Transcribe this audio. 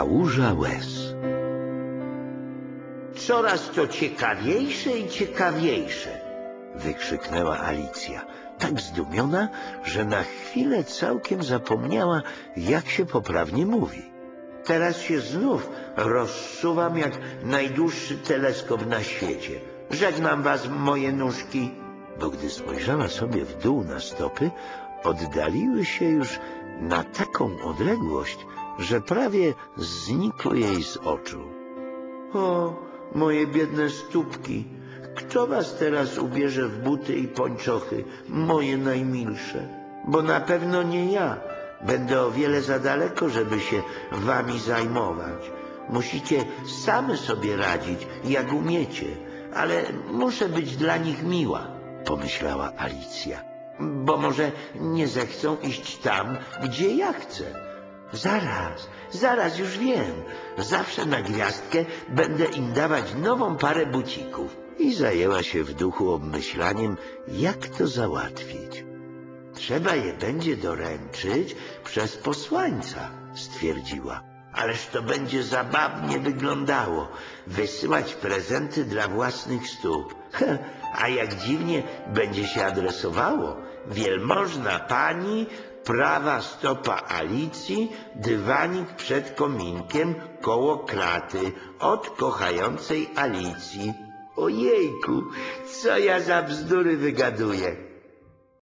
kałuża łez. Coraz to ciekawiejsze i ciekawiejsze. Wykrzyknęła Alicja, tak zdumiona, że na chwilę całkiem zapomniała, jak się poprawnie mówi. Teraz się znów rozsuwam jak najdłuższy teleskop na świecie. Żegnam was, moje nóżki. bo gdy spojrzała sobie w dół na stopy, oddaliły się już na taką odległość, że prawie znikły jej z oczu. O, moje biedne stópki. Kto was teraz ubierze w buty i pończochy, moje najmilsze? Bo na pewno nie ja. Będę o wiele za daleko, żeby się wami zajmować. Musicie same sobie radzić, jak umiecie, ale muszę być dla nich miła, Pomyślała Alicja. bo może nie zechcą iść tam, gdzie ja chcę. Zaraz, zaraz już wiem. Zawsze na gwiazdkę będę im dawać nową parę bucików. I zajęła się w duchu obmyślaniem, jak to załatwić. Trzeba je będzie doręczyć przez posłańca, Stwierdziła. ależ to będzie zabawnie wyglądało, wysyłać prezenty dla własnych stóp. Heh, A jak dziwnie będzie się adresowało. Wielmożna pani, prawa stopa Alicji, dywanik przed kominkiem koło kraty od kochającej Alicji. Ojejku, co ja za bzdury wygaduję.